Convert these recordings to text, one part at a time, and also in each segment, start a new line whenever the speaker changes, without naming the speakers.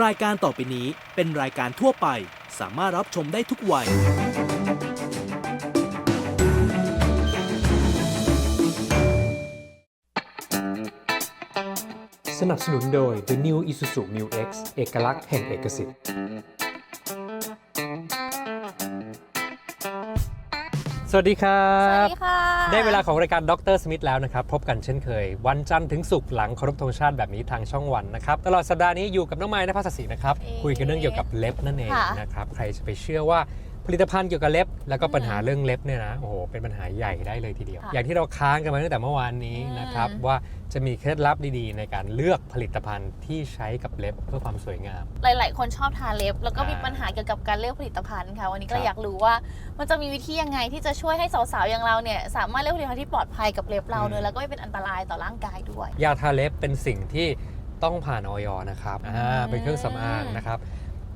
รายการต่อไปนี้เป็นรายการทั่วไป สามารถรับชมได้ทุกวัย
สนับสนุนโดย The New Isuzu Mu X เอกลักษณ์แห่งเอกสิทธิ์ สวัสดีครั
สวั
บ
สดีค่ะ
ได้เวลาของรายการดรสมิธแล้วนะครับ พบกันเช่นเคย วันจันทร์ถึงศุกร์หลังเคารพธงชาติแบบนี้ทางช่องวันนะครับ ตลอดสัปดาห์นี้อยู่กับน้องไม้นภัสสินะครับ คุยกันเรื่องเกี่ยวกับเล็บนั่นเองนะครับ ใครจะไปเชื่อว่า ผลิตภัณฑ์เกี่ยวกับเล็บ แล้วก็ปัญหาเรื่องเล็บเนี่ยนะโอ้โหเป็นปัญหาใหญ่ได้เลยทีเดียวอย่างที่เราค้างกันมาตั้งแต่เมื่อวานนี้นะครับว่าจะมีเคล็ดลับดีๆ ในการเลือกผลิตภัณฑ์ที่ใช้กับเล็บเพื่อความสวยงาม
หลาย ๆ คนชอบทาเล็บ แล้วก็มี
อ่า
ปัญหาเกี่ยวกับการเลือกผลิตภัณฑ์ค่ะ วันนี้
ครั
ก็
บ
อยากรู้ว่า มันจะมีวิธียังไงที่จะช่วยให้สาว ๆ อย่างเราเนี่ย สามารถเลือกผลิตภัณฑ์ที่ปลอดภัยกับเล็บเรา
อืม
เนอะแล้วก็ไม่เป็นอันตรายต่อร่างกายด้วย
ยาทาเล็บเป็นสิ่งที่ต้องผ่านออยนะครับอ่าเป็นเครื่องสำอางนะครับ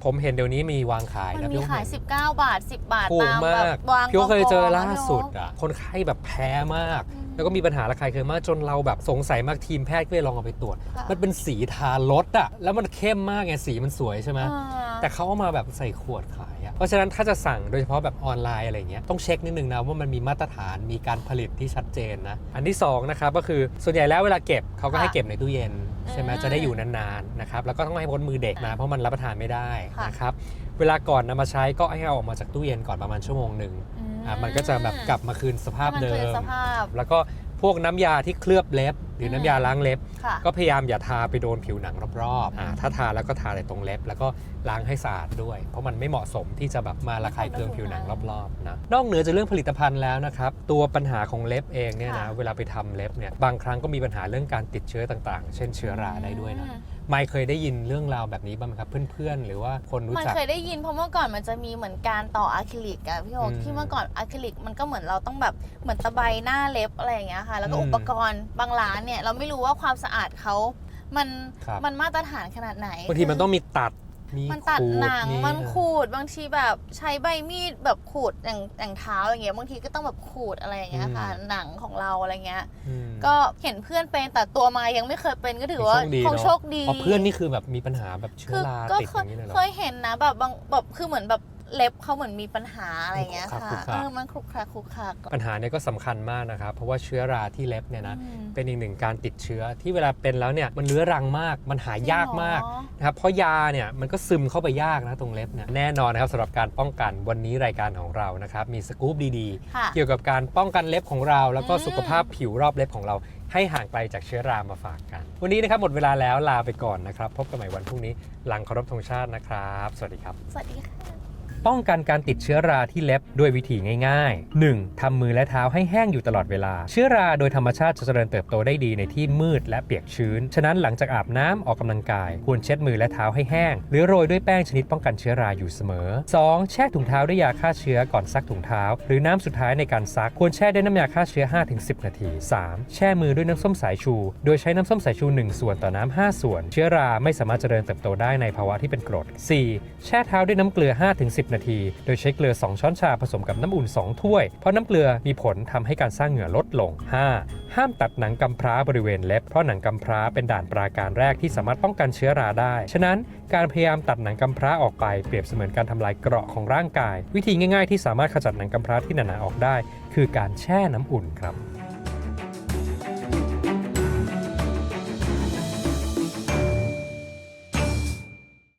ผมเห็นเดี๋ยวนี้มีวางขาย
มัน
นะ
มี
พี่โอ๊ค
ขาย
เห็น
19 บาท 10 บาท
ถูก
ตาม
มา
แบ
ก
บวาง
พี่โอ๊คเคยเจอก
งๆ
ล่าสุด
พี่โอ๊ค
อะคนไข้แบบแพ้มาก
อืม
แล้วก็มีปัญหาระคายเคืองมากจนเราแบบสงสัยมากทีมแพทย์ก็เลยลองเอาไปตรวจ
ค่ะ
มันเป็นสีทารถอะแล้วมันเข้มมากไงสีมันสวยใช่ไหม
อ่า
แต่เขาเอามาแบบใส่ขวดขายอะ เพราะฉะนั้นถ้าจะสั่งโดยเฉพาะแบบออนไลน์อะไรเงี้ยต้องเช็คนิดนึงนะว่ามันมีมาตรฐานมีการผลิตที่ชัดเจนนะอันที่สองนะครับก็คือส่วนใหญ่แล้วเวลาเก็บเขาก็ให้เก็บในตู้เย็นใช่ไหม
อืม
จะได้อยู่นานๆนะครับแล้วก็ต้องให้พ้นมือเด็กนะเพราะมันรับประทานไม่ได้
ค่ะ
นะครับเวลาก่อนนำมาใช้ก็ให้เอาออกมาจากตู้เย็นก่อนประมาณชั่วโมงหนึ่ง
อื
อะมันก็จะแบบกลับมาคืนสภาพ
ให้มัน
เดิ
คืน
ม
สภาพ
แล้วก็พวกน้ำยาที่เคลือบเล็บ หรือน้ำยาล้างเล็บ
ค่ะ
ก็พยายามอย่าทาไปโดนผิวหนังรอบๆอ่าถ้าทาแล้วก็ทาแต่ตรงเล็บ แล้วก็ล้างให้สะอาดด้วย เพราะมันไม่เหมาะสมที่จะแบบมาระคายเคืองผิวหนังรอบๆนะนอกเหนือจากเรื่องผลิตภัณฑ์แล้วนะครับตัวปัญหาของเล็บเองเนี่ยนะ
ค่ะ
เวลาไปทำเล็บเนี่ยบางครั้งก็มีปัญหาเรื่องการติดเชื้อต่างๆ เช่นเชื้อราได้ด้วยนะ
อืม
ไม่เคยได้ยินเรื่องราวแบบนี้บ้างไหมครับเพื่อนๆ หรือว่าคนรู้
มัน
จัก
เคยได้ยินเพราะเมื่อก่อนมันจะมีเหมือนการต่ออะคริลิกอะพี่โอ๊ค
อืม
ที่เมื่อก่อนอะคริลิกมันก็เหมือนเราต้องแบบเหมือนตะไบหน้าเล็บอะไรอย่างเงี้ยค่ะ แล้วก็
อืม
อุปกรณ์บางร้านเนี่ยเราไม่รู้ว่าความสะอาดเขามัน
ครับ
มันมาตรฐานขนาดไหน
บางทีมันต้องมีตัด มี
มันตัด
ขู
หนัง
มี
มันขูดบางทีแบบใช้ใบมีดแบบขูดอย่างอย่างเท้าอย่างเงี้ยบางทีก็ต้องแบบขูดอะไรอย่างเงี้ยค่ะ หนังของเราอะไรเงี้ย
อืม
ก็เห็นเพื่อนเป็นแต่ตัวมายังไม่เคยเป็นก็ถือว่า
โชคดี
คง
เนอะ
โชคดี
อ๋อเพื่อนนี่คือแบบมีปัญหาแบบเชื้
คืออ
รา
ก็
ติด
เค
อยย่างนี้เลยเหรอ
เคยเห็นนะแบบบางแบบคือเหมือนแบบ เล็บเขาเหมือนมีปัญหาอะไรอย่างเงี้ย
ขรุ
ค่ะ
ขระขรุขระ
เออมันคลุกคลักคลุกคลัก
ปัญหาเนี่ยก็สำคัญมากนะครับ เพราะว่าเชื้อราที่เล็บเนี่ยนะ
อืม
เป็นอีกหนึ่งการติดเชื้อที่เวลาเป็นแล้วเนี่ยมันเลื้อรังมากมันหายากมาก
จริงเหรอ
นะครับเพราะยาเนี่ยมันก็ซึมเข้าไปยากนะตรงเล็บเนี่ยแน่นอนนะครับสำหรับการป้องกันวันนี้รายการของเรานะครับมีสกู๊ปดี
ค่ะ
ๆเกี่ยวกับการป้องกันเล็บของเรา แล้วก็
อืม
สุขภาพผิวรอบเล็บของเราให้ห่างไกลจากเชื้อรามาฝากกัน วันนี้นะครับหมดเวลาแล้วลาไปก่อนนะครับ พบกันใหม่วันพรุ่งนี้หลังเคารพธงชาตินะครับ สวัสดีครับ
สวัสดีค่ะ
ป้องกันการติดเชื้อราที่เล็บด้วยวิธีง่ายๆ 1. ทำมือและเท้าให้แห้งอยู่ตลอดเวลา เชื้อราโดยธรรมชาติจะเจริญเติบโตได้ดีในที่มืดและเปียกชื้น ฉะนั้นหลังจากอาบน้ำออกกำลังกาย ควรเช็ดมือและเท้าให้แห้ง หรือโรยด้วยแป้งชนิดป้องกันเชื้อราอยู่เสมอ 2. แช่ถุงเท้าด้วยยาฆ่าเชื้อก่อนซักถุงเท้า หรือน้ำสุดท้ายในการซักควรแช่ด้วยน้ำยาฆ่าเชื้อ 5-10 นาที 3. แช่มือด้วยน้ำส้มสายชู โดยใช้น้ำส้มสายชู 1 ส่วนต่อน้ำ5ส่วน เชื้อราไม่สามารถเจริญเติบโตได้ในภาวะที่เป็นกรด 4. แช่เท้าด้วยน้ำเกลือ 5-10นาที โดยใช้เกลือ 2 ช้อนชาผสมกับน้ำอุ่น 2 ถ้วย เพราะน้ำเกลือมีผลทำให้การสร้างเหงื่อลดลง 5. ห้ามตัดหนังกำพร้าบริเวณเล็บ เพราะหนังกำพร้าเป็นด่านปราการแรกที่สามารถป้องกันเชื้อราได้ ฉะนั้นการพยายามตัดหนังกำพร้าออกไปเปรียบเสมือนการทำลายเกราะของร่างกาย วิธีง่าย ๆ ที่สามารถขจัดหนังกำพร้าที่หนาๆออกได้ คือการแช่น้ำอุ่นครับ